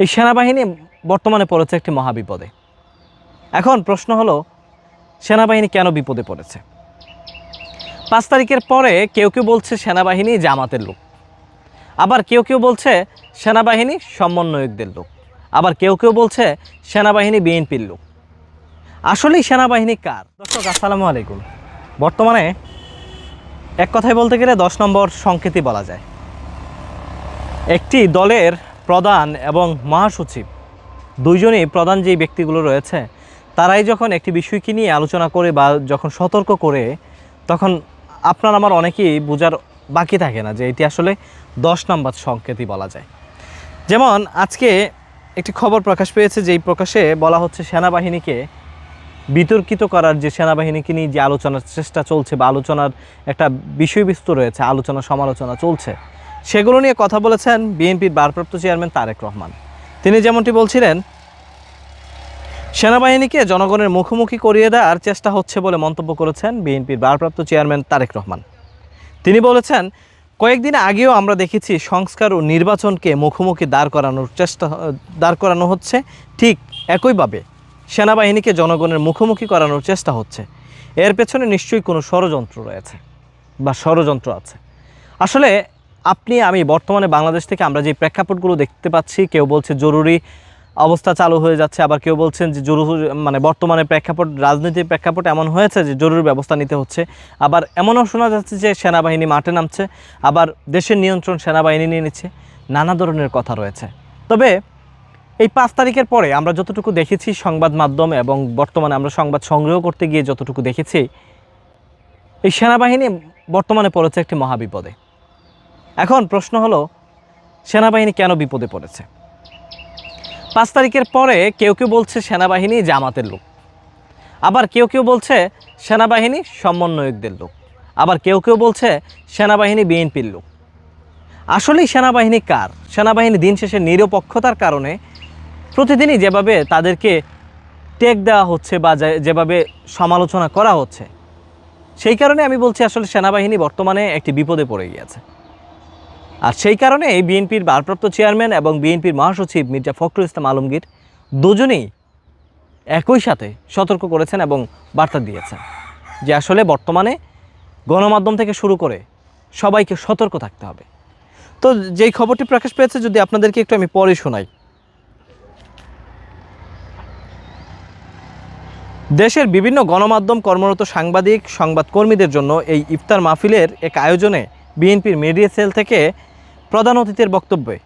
এই সেনাবাহিনী বর্তমানে পড়েছে একটি মহাবিপদে। এখন প্রশ্ন হলো, সেনাবাহিনী কেন বিপদে পড়েছে? পাঁচ তারিখের পরে কেউ কেউ বলছে সেনাবাহিনী জামাতের লোক। আবার কেউ কেউ বলছে সেনাবাহিনী সমন্বয়কদের লোক। আবার কেউ কেউ বলছে সেনাবাহিনী বিএনপির লোক। আসলেই সেনাবাহিনী কার? দর্শক, আসসালামু আলাইকুম। বর্তমানে এক কথায় বলতে গেলে দশ নম্বর সংকেতই বলা যায়। একটি দলের প্রধান এবং মহাসচিব। দুইজনেই প্রধান যেই ব্যক্তিগুলো রয়েছে, তারাই যখন একটি বিষয়কে নিয়ে আলোচনা করে বা যখন সতর্ক করে, তখন আপনার আমার অনেকেই বোঝার বাকি থাকে না যে এটি আসলে দশ নম্বর সংকেতই বলা যায়। যেমন আজকে একটি খবর প্রকাশ পেয়েছে, যেই প্রকাশে বলা হচ্ছে সেনাবাহিনীকে বিতর্কিত করার যে সেনাবাহিনীকে নিয়ে যে আলোচনার চেষ্টা চলছে বা আলোচনার একটা বিষয়বস্তু রয়েছে, আলোচনা সমালোচনা চলছে সেগুলো নিয়ে কথা বলেছেন বিএনপির ভারপ্রাপ্ত চেয়ারম্যান তারেক রহমান। তিনি যেমনটি বলছিলেন, সেনাবাহিনীকে জনগণের মুখোমুখি করিয়ে দেওয়ার চেষ্টা হচ্ছে বলে মন্তব্য করেছেন বিএনপির ভারপ্রাপ্ত চেয়ারম্যান তারেক রহমান। তিনি বলেছেন, কয়েকদিন আগেও আমরা দেখেছি সংস্কার ও নির্বাচনকে মুখোমুখি দাঁড় করানোর চেষ্টা, দাঁড় করানো হচ্ছে। ঠিক একইভাবে সেনাবাহিনীকে জনগণের মুখোমুখি করানোর চেষ্টা হচ্ছে। এর পেছনে নিশ্চয়ই কোনো ষড়যন্ত্র রয়েছে বা ষড়যন্ত্র আছে। আসলে আপনি, আমি বর্তমানে বাংলাদেশ থেকে আমরা যে প্রেক্ষাপটগুলো দেখতে পাচ্ছি, কেউ বলছে জরুরি অবস্থা চালু হয়ে যাচ্ছে, আবার কেউ বলছেন যে জরুরি মানে বর্তমানে প্রেক্ষাপট রাজনীতির প্রেক্ষাপট এমন হয়েছে যে জরুরি ব্যবস্থা নিতে হচ্ছে। আবার এমনও শোনা যাচ্ছে যে সেনাবাহিনী মাঠে নামছে, আবার দেশের নিয়ন্ত্রণ সেনাবাহিনী নিয়ে নিচ্ছে, নানা ধরনের কথা রয়েছে। তবে এই পাঁচ তারিখের পরে আমরা যতটুকু দেখেছি সংবাদ মাধ্যম এবং বর্তমানে আমরা সংবাদ সংগ্রহ করতে গিয়ে যতটুকু দেখেছি, এই সেনাবাহিনী বর্তমানে পড়েছে একটি মহাবিপদে। এখন প্রশ্ন হলো, সেনাবাহিনী কেন বিপদে পড়েছে? পাঁচ তারিখের পরে কেউ কেউ বলছে সেনাবাহিনী জামাতের লোক। আবার কেউ কেউ বলছে সেনাবাহিনী সমন্বয়কদের লোক। আবার কেউ কেউ বলছে সেনাবাহিনী বিএনপির লোক। আসলেই সেনাবাহিনী কার? সেনাবাহিনী দিন শেষে নিরপেক্ষতার কারণে প্রতিদিনই যেভাবে তাদেরকে টেক দেওয়া হচ্ছে বা যেভাবে সমালোচনা করা হচ্ছে, সেই কারণে আমি বলছি আসলে সেনাবাহিনী বর্তমানে একটি বিপদে পড়ে গিয়েছে। আর সেই কারণে এই বিএনপির ভারপ্রাপ্ত চেয়ারম্যান এবং বিএনপির মহাসচিব মির্জা ফখরুল ইসলাম আলমগীর দুজনেই একই সাথে সতর্ক করেছেন এবং বার্তা দিয়েছেন যে আসলে বর্তমানে গণমাধ্যম থেকে শুরু করে সবাইকে সতর্ক থাকতে হবে। তো যেই খবরটি প্রকাশ পেয়েছে, যদি আপনাদেরকে একটু আমি পরে শোনাই। দেশের বিভিন্ন গণমাধ্যম কর্মরত সাংবাদিক, সংবাদকর্মীদের জন্য এই ইফতার মাহফিলের এক আয়োজনে বিএনপির মিডিয়া সেল থেকে প্রধান অতিথির বক্তব্যে।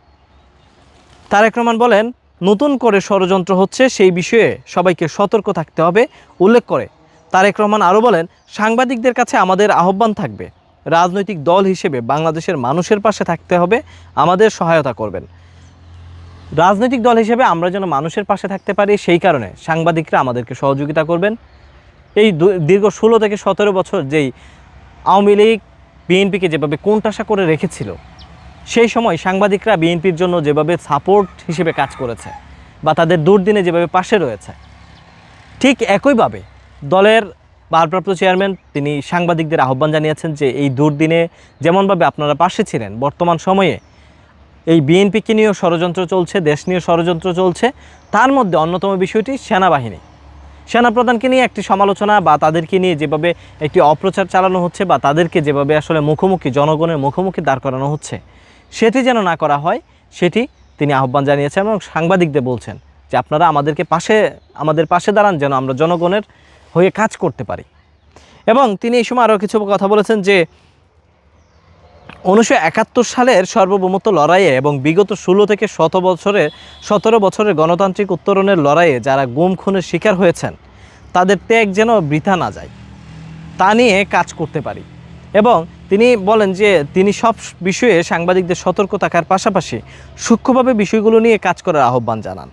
তারেক রহমান বলেন, নতুন করে ষড়যন্ত্র হচ্ছে, সেই বিষয়ে সবাইকে সতর্ক থাকতে হবে, উল্লেখ করে। তারেক রহমান আরও বলেন, সাংবাদিকদের কাছে আমাদের আহ্বান থাকবে, রাজনৈতিক দল হিসেবে বাংলাদেশের মানুষের পাশে থাকতে হবে, আমাদের সহায়তা করবেন। রাজনৈতিক দল হিসেবে আমরা যেন মানুষের পাশে থাকতে পারি, সেই কারণে সাংবাদিকরা আমাদেরকে সহযোগিতা করবেন। এই দীর্ঘ ষোলো থেকে সতেরো বছর যেই আওয়ামী লীগ, বিএনপিকে যেভাবে কোণঠাসা করে রেখেছিল সেই সময় সাংবাদিকরা বিএনপির জন্য যেভাবে সাপোর্ট হিসেবে কাজ করেছে বা তাদের দুর্দিনে যেভাবে পাশে রয়েছে, ঠিক একইভাবে দলের ভারপ্রাপ্ত চেয়ারম্যান তিনি সাংবাদিকদের আহ্বান জানিয়েছেন যে এই দুর্দিনে যেমনভাবে আপনারা পাশে ছিলেন, বর্তমান সময়ে এই বিএনপিকে নিয়েও ষড়যন্ত্র চলছে, দেশ নিয়ে ষড়যন্ত্র চলছে, তার মধ্যে অন্যতম বিষয়টি সেনাবাহিনী। সেনাপ্রধানকে নিয়ে একটি সমালোচনা বা তাদেরকে নিয়ে যেভাবে একটি অপ্রচার চালানো হচ্ছে বা তাদেরকে যেভাবে আসলে মুখোমুখি, জনগণের মুখোমুখি দাঁড় করানো হচ্ছে সেটি যেন না করা হয়, সেটি তিনি আহ্বান জানিয়েছেন এবং সাংবাদিকদের বলছেন যে আপনারা আমাদেরকে পাশে, আমাদের পাশে দাঁড়ান যেন আমরা জনগণের হয়ে কাজ করতে পারি। এবং তিনি এই সময় আরও কিছু কথা বলেছেন যে উনিশশো একাত্তর সালের সার্বভৌমত্ব লড়াইয়ে এবং বিগত ষোলো থেকে শত বছরের সতেরো বছরের গণতান্ত্রিক উত্তরণের লড়াইয়ে যারা গুম, খুনের শিকার হয়েছেন, তাদের ত্যাগ যেন বৃথা না যায়। তা নিয়ে কাজ করতে পারি। এবং তিনি বলেন যে তিনি সব বিষয়ে সাংবাদিকদের সতর্ক থাকার পাশাপাশি সূক্ষ্মভাবে বিষয়গুলো নিয়ে কাজ করার আহ্বান জানান।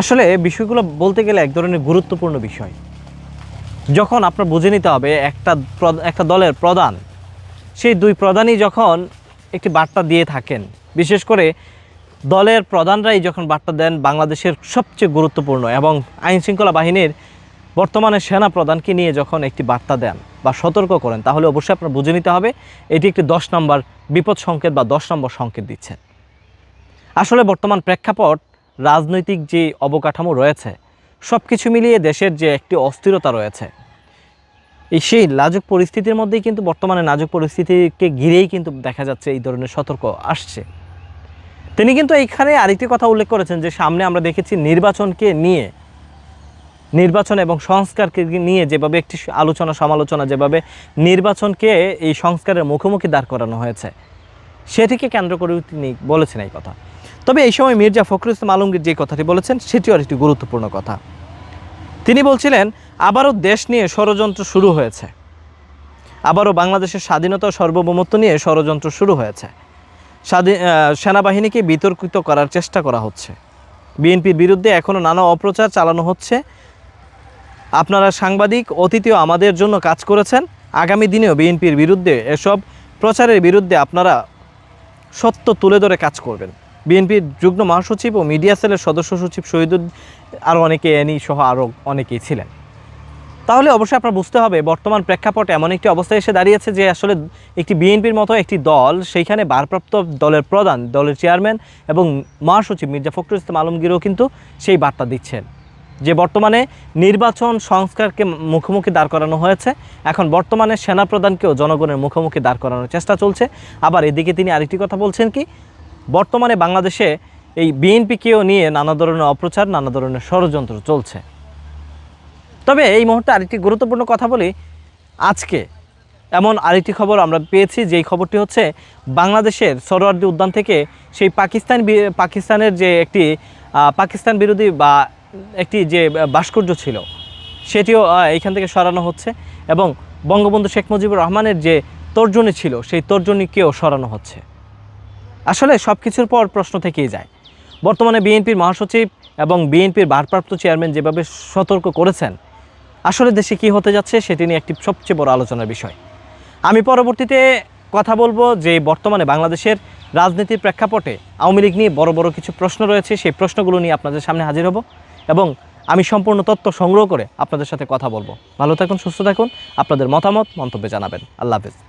আসলে বিষয়গুলো বলতে গেলে এক ধরনের গুরুত্বপূর্ণ বিষয়। যখন আপনার বুঝে নিতে হবে একটা একটা দলের প্রধান, সেই দুই প্রধানই যখন একটি বার্তা দিয়ে থাকেন, বিশেষ করে দলের প্রধানরাই যখন বার্তা দেন বাংলাদেশের সবচেয়ে গুরুত্বপূর্ণ এবং আইনশৃঙ্খলা বাহিনীর বর্তমানে সেনা প্রধানকে নিয়ে যখন একটি বার্তা দেন। বা সতর্ক করেন, তাহলে অবশ্যই আপনার বুঝে নিতে হবে। এটি একটি দশ নম্বর বিপদ সংকেত বা দশ নম্বর সংকেত দিচ্ছেন আসলে বর্তমান প্রেক্ষাপট, রাজনৈতিক যে অবকাঠামো রয়েছে সব কিছু মিলিয়ে দেশের যে একটি অস্থিরতা রয়েছে, এই সেই লাজুক পরিস্থিতির মধ্যেই কিন্তু বর্তমানে নাজুক পরিস্থিতিকে ঘিরেই কিন্তু দেখা যাচ্ছে এই ধরনের সতর্ক আসছে। তিনি কিন্তু এইখানে আরেকটি কথা উল্লেখ করেছেন যে সামনে আমরা দেখেছি নির্বাচনকে নিয়ে নির্বাচন এবং সংস্কারকে নিয়ে যেভাবে একটি আলোচনা, সমালোচনা, যেভাবে নির্বাচনকে এই সংস্কারের মুখোমুখি দাঁড় করানো হয়েছে, সেটিকে কেন্দ্র করে তিনি বলেছেন এই কথা। তবে এই সময় মির্জা ফখরুল ইসলাম আলমগীর যে কথাটি বলেছেন, সেটিও আরেকটি গুরুত্বপূর্ণ কথা। তিনি বলছিলেন, আবারও দেশ নিয়ে ষড়যন্ত্র শুরু হয়েছে। আবারও বাংলাদেশের স্বাধীনতা ও সার্বভৌমত্ব নিয়ে ষড়যন্ত্র শুরু হয়েছে। স্বাধীন সেনাবাহিনীকে বিতর্কিত করার চেষ্টা করা হচ্ছে। বিএনপির বিরুদ্ধে এখনও নানা অপ্রচার চালানো হচ্ছে। আপনারা সাংবাদিক অতীতেও আমাদের জন্য কাজ করেছেন। আগামী দিনেও বিএনপির বিরুদ্ধে এসব প্রচারের বিরুদ্ধে আপনারা সত্য তুলে ধরে কাজ করবেন। বিএনপির যুগ্ম মহাসচিব ও মিডিয়া সেলের সদস্য সচিব শহীদুল, আরও অনেকে, এনি সহ আরও অনেকেই ছিলেন। তাহলে অবশ্যই আপনার বুঝতে হবে, বর্তমান প্রেক্ষাপট এমন একটি অবস্থায় এসে দাঁড়িয়েছে যে আসলে একটি বিএনপির মতো একটি দল, সেইখানে ভারপ্রাপ্ত দলের প্রধান, দলের চেয়ারম্যান এবং মহাসচিব মির্জা ফখরুল ইসলাম আলমগীরও কিন্তু সেই বার্তা দিচ্ছেন। যে বর্তমানে নির্বাচন সংস্কারকে মুখোমুখি দাঁড় করানো হয়েছে, এখন বর্তমানে সেনাপ্রধানকেও জনগণের মুখোমুখি দাঁড় করানোর চেষ্টা চলছে। আবার এদিকে তিনি আরেকটি কথা বলছেন কি, বর্তমানে বাংলাদেশে এই বিএনপিকেও নিয়ে নানা ধরনের অপ্রচার, নানা ধরনের ষড়যন্ত্র চলছে। তবে এই মুহূর্তে আরেকটি গুরুত্বপূর্ণ কথা বলি, আজকে এমন আরেকটি খবর আমরা পেয়েছি, যেই খবরটি হচ্ছে বাংলাদেশের সরোয়ার্দী উদ্যান থেকে সেই পাকিস্তান পাকিস্তানের যে একটি পাকিস্তান বিরোধী বা একটি যে ভাস্কর্য ছিল, সেটিও এইখান থেকে সরানো হচ্ছে এবং বঙ্গবন্ধু শেখ মুজিবুর রহমানের যে তর্জনী ছিল, সেই তর্জনীকেও সরানো হচ্ছে। আসলে সব কিছুর পর প্রশ্ন থেকেই যায়, বর্তমানে বিএনপির মহাসচিব এবং বিএনপির ভারপ্রাপ্ত চেয়ারম্যান যেভাবে সতর্ক করেছেন, আসলে দেশে কী হতে যাচ্ছে সেটি নিয়ে একটি সবচেয়ে বড় আলোচনার বিষয়। আমি পরবর্তীতে কথা বলব যে, বর্তমানে বাংলাদেশের রাজনীতির প্রেক্ষাপটে আওয়ামী লীগ নিয়ে বড় বড় কিছু প্রশ্ন রয়েছে, সেই প্রশ্নগুলো নিয়ে আপনাদের সামনে হাজির হব। এবং আমি সম্পূর্ণ তথ্য সংগ্রহ করে আপনাদের সাথে কথা বলব। ভালো থাকুন, সুস্থ থাকুন। আপনাদের মতামত মন্তব্যে জানাবেন। আল্লাহ হাফেজ।